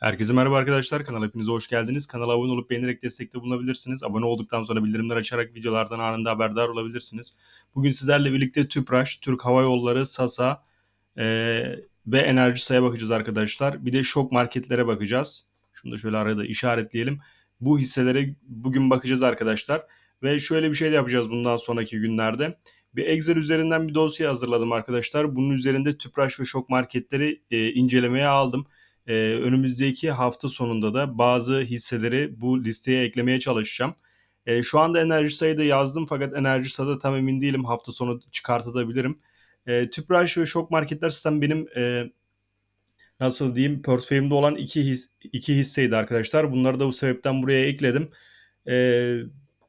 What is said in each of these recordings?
Herkese merhaba arkadaşlar. Kanala hepinize hoş geldiniz. Kanala abone olup beğenerek destekte bulunabilirsiniz. Abone olduktan sonra bildirimler açarak videolardan anında haberdar olabilirsiniz. Bugün sizlerle birlikte TÜPRAŞ, Türk Hava Yolları, SASA e, ve Enerji Say'a bakacağız arkadaşlar. Bir de şok marketlere bakacağız. Şunu da şöyle arada işaretleyelim. Bu hisselere bugün bakacağız arkadaşlar. Ve şöyle bir şey de yapacağız bundan sonraki günlerde. Bir Excel üzerinden bir dosya hazırladım arkadaşlar. Bunun üzerinde TÜPRAŞ ve şok marketleri e, incelemeye aldım. Ee, önümüzdeki hafta sonunda da bazı hisseleri bu listeye eklemeye çalışacağım. Ee, şu anda enerji sayıda yazdım fakat enerji sayıda tam emin değilim. Hafta sonu çıkartabilirim. Ee, Tüpraş ve şok marketler sistem benim e, nasıl diyeyim portföyümde olan iki, his, iki hisseydi arkadaşlar. Bunları da bu sebepten buraya ekledim. Ee,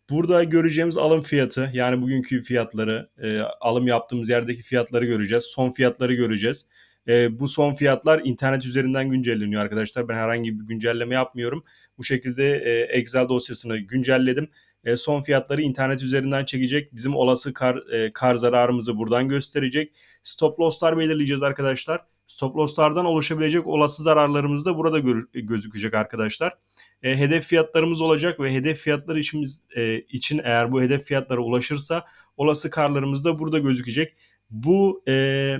burada göreceğimiz alım fiyatı yani bugünkü fiyatları e, alım yaptığımız yerdeki fiyatları göreceğiz. Son fiyatları göreceğiz. E, bu son fiyatlar internet üzerinden güncelleniyor arkadaşlar. Ben herhangi bir güncelleme yapmıyorum. Bu şekilde e, Excel dosyasını güncelledim. E, son fiyatları internet üzerinden çekecek. Bizim olası kar, e, kar zararımızı buradan gösterecek. Stop loss'lar belirleyeceğiz arkadaşlar. Stop loss'lardan oluşabilecek olası zararlarımız da burada gözükecek arkadaşlar. E, hedef fiyatlarımız olacak ve hedef fiyatlar işimiz e, için eğer bu hedef fiyatlara ulaşırsa olası karlarımız da burada gözükecek. Bu e,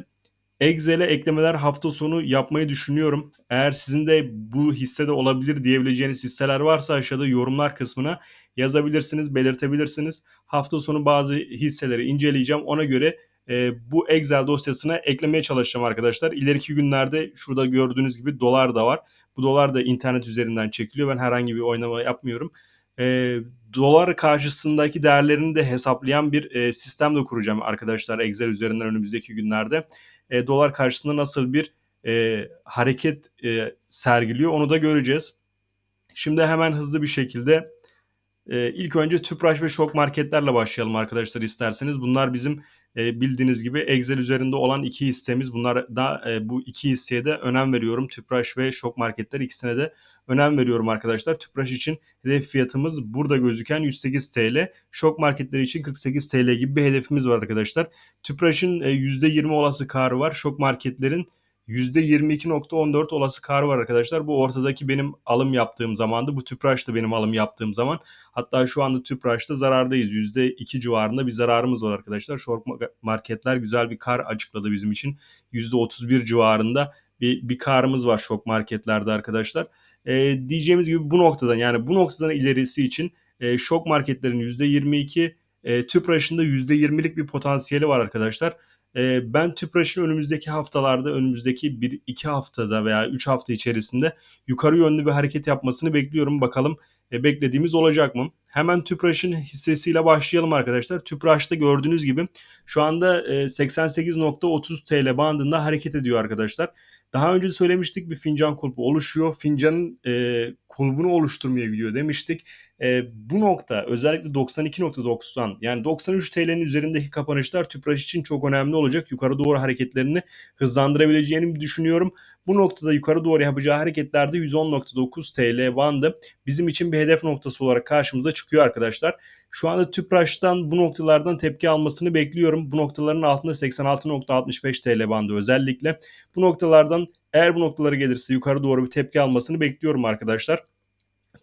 Excel'e eklemeler hafta sonu yapmayı düşünüyorum. Eğer sizin de bu hissede olabilir diyebileceğiniz hisseler varsa aşağıda yorumlar kısmına yazabilirsiniz, belirtebilirsiniz. Hafta sonu bazı hisseleri inceleyeceğim. Ona göre e, bu Excel dosyasına eklemeye çalışacağım arkadaşlar. İleriki günlerde şurada gördüğünüz gibi dolar da var. Bu dolar da internet üzerinden çekiliyor. Ben herhangi bir oynama yapmıyorum. E, dolar karşısındaki değerlerini de hesaplayan bir e, sistem de kuracağım arkadaşlar Excel üzerinden önümüzdeki günlerde. E, dolar karşısında nasıl bir e, hareket e, sergiliyor onu da göreceğiz. Şimdi hemen hızlı bir şekilde e, ilk önce Tüpraş ve şok marketlerle başlayalım arkadaşlar isterseniz. Bunlar bizim e, bildiğiniz gibi Excel üzerinde olan iki hissemiz. Bunlar da e, bu iki hisseye de önem veriyorum. Tüpraş ve şok marketler ikisine de önem veriyorum arkadaşlar. Tüpraş için hedef fiyatımız burada gözüken 108 TL. Şok marketleri için 48 TL gibi bir hedefimiz var arkadaşlar. Tüpraş'ın e, %20 olası karı var. Şok marketlerin %22.14 olası kar var arkadaşlar. Bu ortadaki benim alım yaptığım zamandı. Bu Tüpraş'ta benim alım yaptığım zaman. Hatta şu anda Tüpraş'ta zarardayız. %2 civarında bir zararımız var arkadaşlar. Short marketler güzel bir kar açıkladı bizim için. %31 civarında bir, bir karımız var şok marketlerde arkadaşlar. E, diyeceğimiz gibi bu noktadan yani bu noktadan ilerisi için e, şok marketlerin %22 e, Tüpraş'ın da %20'lik bir potansiyeli var arkadaşlar. E, ben Tüpraş'ın önümüzdeki haftalarda, önümüzdeki 1-2 haftada veya 3 hafta içerisinde yukarı yönlü bir hareket yapmasını bekliyorum. Bakalım e, beklediğimiz olacak mı? Hemen Tüpraş'ın hissesiyle başlayalım arkadaşlar. Tüpraş'ta gördüğünüz gibi şu anda e, 88.30 TL bandında hareket ediyor arkadaşlar. Daha önce söylemiştik bir fincan kulpu oluşuyor. Fincanın e, kulbunu oluşturmaya gidiyor demiştik. E, bu nokta özellikle 92.90 yani 93 TL'nin üzerindeki kapanışlar Tüpraş için çok önemli olacak. Yukarı doğru hareketlerini hızlandırabileceğini düşünüyorum. Bu noktada yukarı doğru yapacağı hareketlerde 110.9 TL bandı bizim için bir hedef noktası olarak karşımıza çıkıyor arkadaşlar. Şu anda Tüpraş'tan bu noktalardan tepki almasını bekliyorum. Bu noktaların altında 86.65 TL bandı özellikle. Bu noktalardan eğer bu noktaları gelirse yukarı doğru bir tepki almasını bekliyorum arkadaşlar.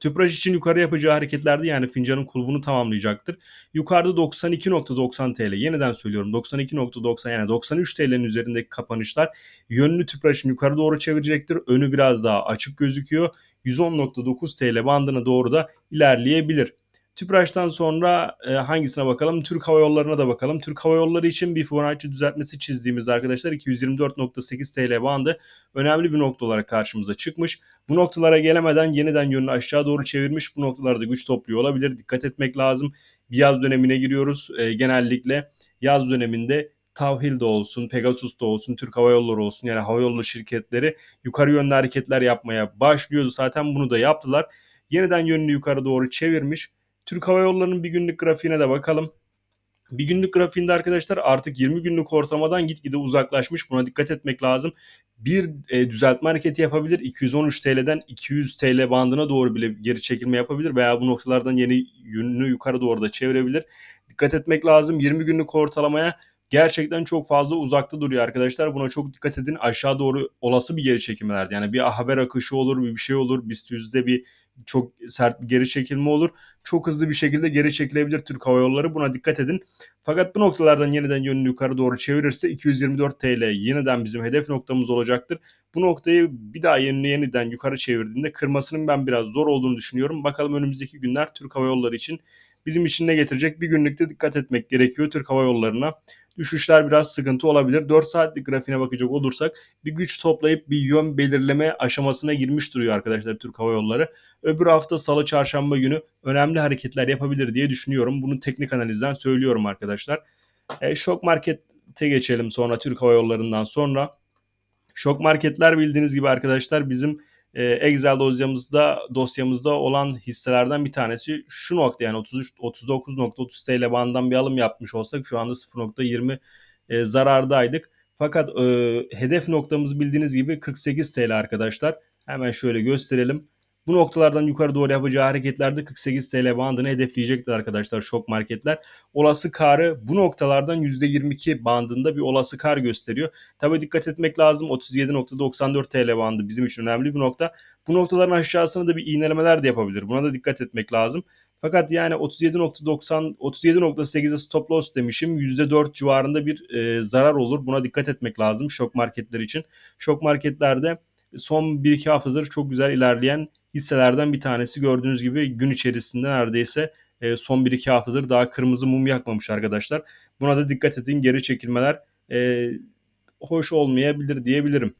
Tüpraş için yukarı yapacağı hareketlerde yani fincanın kulbunu tamamlayacaktır. Yukarıda 92.90 TL. Yeniden söylüyorum 92.90 yani 93 TL'nin üzerindeki kapanışlar yönünü Tüpraş'ın yukarı doğru çevirecektir. Önü biraz daha açık gözüküyor. 110.9 TL bandına doğru da ilerleyebilir. Tüpraş'tan sonra e, hangisine bakalım? Türk Hava Yolları'na da bakalım. Türk Hava Yolları için bir Fibonacci düzeltmesi çizdiğimizde arkadaşlar 224.8 TL bandı önemli bir nokta olarak karşımıza çıkmış. Bu noktalara gelemeden yeniden yönünü aşağı doğru çevirmiş. Bu noktalarda güç topluyor olabilir. Dikkat etmek lazım. Bir yaz dönemine giriyoruz. E, genellikle yaz döneminde Tavhil de olsun, Pegasus da olsun, Türk Hava Yolları olsun yani hava yolu şirketleri yukarı yönlü hareketler yapmaya başlıyordu. Zaten bunu da yaptılar. Yeniden yönünü yukarı doğru çevirmiş. Türk Hava Yolları'nın bir günlük grafiğine de bakalım. Bir günlük grafiğinde arkadaşlar artık 20 günlük ortalamadan gitgide uzaklaşmış. Buna dikkat etmek lazım. Bir e, düzeltme hareketi yapabilir. 213 TL'den 200 TL bandına doğru bile geri çekilme yapabilir veya bu noktalardan yeni yönünü yukarı doğru da çevirebilir. Dikkat etmek lazım. 20 günlük ortalamaya gerçekten çok fazla uzakta duruyor arkadaşlar. Buna çok dikkat edin. Aşağı doğru olası bir geri çekilmeler. Yani bir haber akışı olur, bir şey olur. BIST yüzde bir çok sert bir geri çekilme olur. Çok hızlı bir şekilde geri çekilebilir Türk Hava Yolları. Buna dikkat edin. Fakat bu noktalardan yeniden yönünü yukarı doğru çevirirse 224 TL yeniden bizim hedef noktamız olacaktır. Bu noktayı bir daha yönünü yeniden yukarı çevirdiğinde kırmasının ben biraz zor olduğunu düşünüyorum. Bakalım önümüzdeki günler Türk Hava Yolları için bizim için ne getirecek? Bir günlükte dikkat etmek gerekiyor Türk Hava Yolları'na. Düşüşler biraz sıkıntı olabilir. 4 saatlik grafiğine bakacak olursak bir güç toplayıp bir yön belirleme aşamasına girmiş duruyor arkadaşlar Türk Hava Yolları. Öbür hafta salı çarşamba günü önemli hareketler yapabilir diye düşünüyorum. Bunu teknik analizden söylüyorum arkadaşlar. E, şok markete geçelim sonra Türk Hava Yolları'ndan sonra. Şok marketler bildiğiniz gibi arkadaşlar bizim e, Excel dosyamızda dosyamızda olan hisselerden bir tanesi şu nokta yani 33 39.30 TL bandından bir alım yapmış olsak şu anda 0.20 e, zarardaydık. Fakat e, hedef noktamız bildiğiniz gibi 48 TL arkadaşlar. Hemen şöyle gösterelim. Bu noktalardan yukarı doğru yapacağı hareketlerde 48 TL bandını hedefleyecektir arkadaşlar şok marketler. Olası karı bu noktalardan %22 bandında bir olası kar gösteriyor. Tabi dikkat etmek lazım 37.94 TL bandı bizim için önemli bir nokta. Bu noktaların aşağısına da bir iğnelemeler de yapabilir. Buna da dikkat etmek lazım. Fakat yani 37.90 37.8'e stop loss demişim. %4 civarında bir e, zarar olur. Buna dikkat etmek lazım şok marketler için. Şok marketlerde son 1-2 haftadır çok güzel ilerleyen hisselerden bir tanesi. Gördüğünüz gibi gün içerisinde neredeyse e, son 1-2 haftadır daha kırmızı mum yakmamış arkadaşlar. Buna da dikkat edin. Geri çekilmeler e, hoş olmayabilir diyebilirim.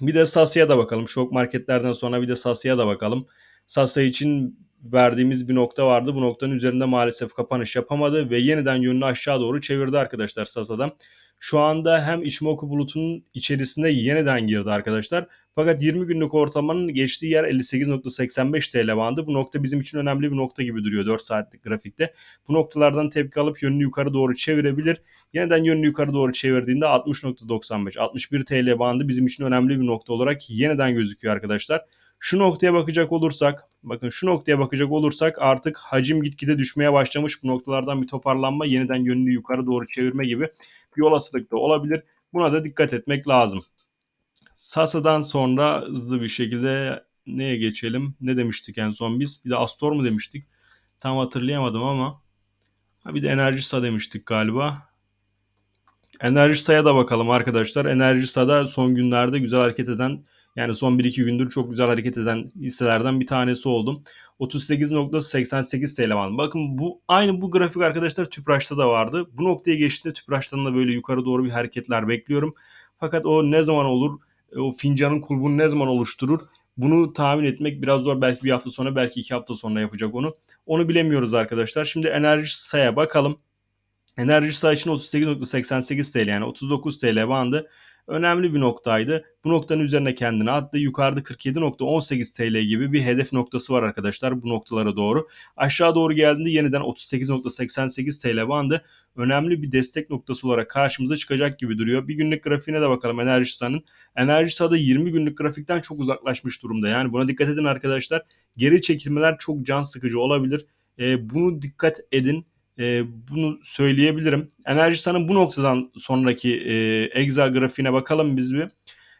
Bir de Sasya'ya da bakalım. Şok marketlerden sonra bir de Sasya'ya da bakalım. Sasya için verdiğimiz bir nokta vardı. Bu noktanın üzerinde maalesef kapanış yapamadı ve yeniden yönünü aşağı doğru çevirdi arkadaşlar Sasa'dan. Şu anda hem Ichimoku bulutunun içerisinde yeniden girdi arkadaşlar. Fakat 20 günlük ortalamanın geçtiği yer 58.85 TL bandı. Bu nokta bizim için önemli bir nokta gibi duruyor 4 saatlik grafikte. Bu noktalardan tepki alıp yönünü yukarı doğru çevirebilir. Yeniden yönünü yukarı doğru çevirdiğinde 60.95 61 TL bandı bizim için önemli bir nokta olarak yeniden gözüküyor arkadaşlar. Şu noktaya bakacak olursak, bakın şu noktaya bakacak olursak artık hacim gitgide düşmeye başlamış. Bu noktalardan bir toparlanma, yeniden yönünü yukarı doğru çevirme gibi bir olasılık da olabilir. Buna da dikkat etmek lazım. Sasa'dan sonra hızlı bir şekilde neye geçelim? Ne demiştik en son biz? Bir de Astor mu demiştik? Tam hatırlayamadım ama. Ha bir de Enerjisa demiştik galiba. Enerjisa'ya da bakalım arkadaşlar. Enerjisa'da son günlerde güzel hareket eden yani son 1-2 gündür çok güzel hareket eden hisselerden bir tanesi oldum. 38.88 TL var. Bakın bu aynı bu grafik arkadaşlar Tüpraş'ta da vardı. Bu noktaya geçtiğinde Tüpraş'tan da böyle yukarı doğru bir hareketler bekliyorum. Fakat o ne zaman olur? O fincanın kulbunu ne zaman oluşturur? Bunu tahmin etmek biraz zor. Belki bir hafta sonra belki iki hafta sonra yapacak onu. Onu bilemiyoruz arkadaşlar. Şimdi enerji saya bakalım. Enerji say için 38.88 TL yani 39 TL bandı önemli bir noktaydı. Bu noktanın üzerine kendini attı. Yukarıda 47.18 TL gibi bir hedef noktası var arkadaşlar bu noktalara doğru. Aşağı doğru geldiğinde yeniden 38.88 TL bandı önemli bir destek noktası olarak karşımıza çıkacak gibi duruyor. Bir günlük grafiğine de bakalım Enerjisa'nın. Enerjisa'da 20 günlük grafikten çok uzaklaşmış durumda. Yani buna dikkat edin arkadaşlar. Geri çekilmeler çok can sıkıcı olabilir. E, bunu dikkat edin e, bunu söyleyebilirim. Enerji San'ın bu noktadan sonraki e, Excel grafiğine bakalım biz bir.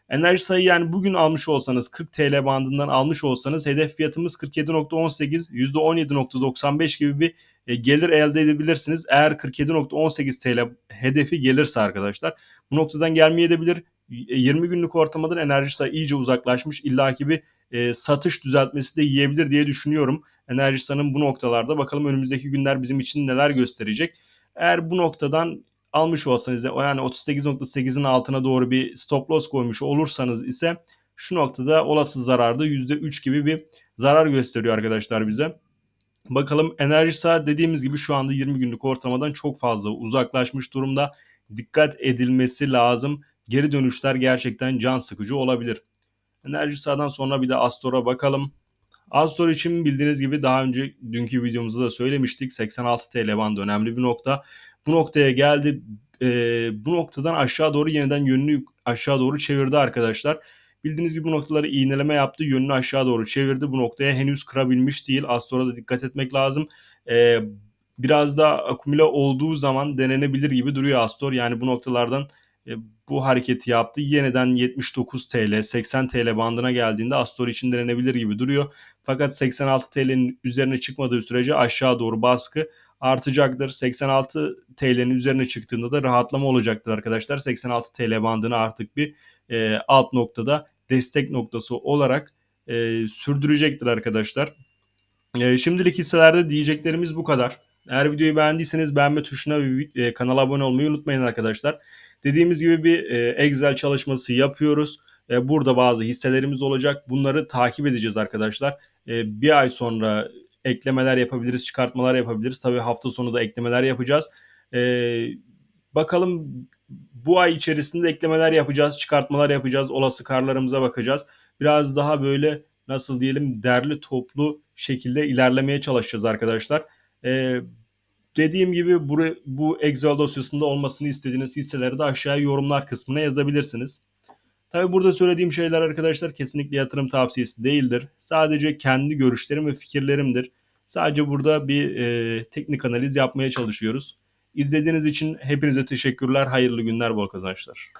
Enerji sayı yani bugün almış olsanız 40 TL bandından almış olsanız hedef fiyatımız 47.18 %17.95 gibi bir e, gelir elde edebilirsiniz. Eğer 47.18 TL hedefi gelirse arkadaşlar bu noktadan gelmeyebilir. 20 günlük ortamadan enerji sayı iyice uzaklaşmış. İlla ki bir e, satış düzeltmesi de yiyebilir diye düşünüyorum. Enerjisan'ın bu noktalarda bakalım önümüzdeki günler bizim için neler gösterecek. Eğer bu noktadan almış olsanız yani 38.8'in altına doğru bir stop loss koymuş olursanız ise şu noktada olası zararda %3 gibi bir zarar gösteriyor arkadaşlar bize. Bakalım enerji saat dediğimiz gibi şu anda 20 günlük ortalamadan çok fazla uzaklaşmış durumda. Dikkat edilmesi lazım. Geri dönüşler gerçekten can sıkıcı olabilir. Enerji sahadan sonra bir de Astor'a bakalım. Astor için bildiğiniz gibi daha önce dünkü videomuzda da söylemiştik. 86 TL bandı önemli bir nokta. Bu noktaya geldi. E, bu noktadan aşağı doğru yeniden yönünü aşağı doğru çevirdi arkadaşlar. Bildiğiniz gibi bu noktaları iğneleme yaptı. Yönünü aşağı doğru çevirdi. Bu noktaya henüz kırabilmiş değil. Astor'a da dikkat etmek lazım. E, biraz daha akümüle olduğu zaman denenebilir gibi duruyor Astor. Yani bu noktalardan bu hareketi yaptı. Yeniden 79 TL, 80 TL bandına geldiğinde Astor için denenebilir gibi duruyor. Fakat 86 TL'nin üzerine çıkmadığı sürece aşağı doğru baskı artacaktır. 86 TL'nin üzerine çıktığında da rahatlama olacaktır arkadaşlar. 86 TL bandını artık bir e, alt noktada destek noktası olarak e, sürdürecektir arkadaşlar. E, şimdilik hisselerde diyeceklerimiz bu kadar. Eğer videoyu beğendiyseniz beğenme tuşuna ve e, kanala abone olmayı unutmayın arkadaşlar. Dediğimiz gibi bir e, Excel çalışması yapıyoruz. E, burada bazı hisselerimiz olacak. Bunları takip edeceğiz arkadaşlar. Bir ay sonra eklemeler yapabiliriz, çıkartmalar yapabiliriz. Tabii hafta sonu da eklemeler yapacağız. Bakalım bu ay içerisinde eklemeler yapacağız, çıkartmalar yapacağız, olası karlarımıza bakacağız. Biraz daha böyle nasıl diyelim derli toplu şekilde ilerlemeye çalışacağız arkadaşlar. Ee, dediğim gibi bu, bu Excel dosyasında olmasını istediğiniz hisseleri de aşağıya yorumlar kısmına yazabilirsiniz. Tabi burada söylediğim şeyler arkadaşlar kesinlikle yatırım tavsiyesi değildir. Sadece kendi görüşlerim ve fikirlerimdir. Sadece burada bir e, teknik analiz yapmaya çalışıyoruz. İzlediğiniz için hepinize teşekkürler. Hayırlı günler, bol kazançlar.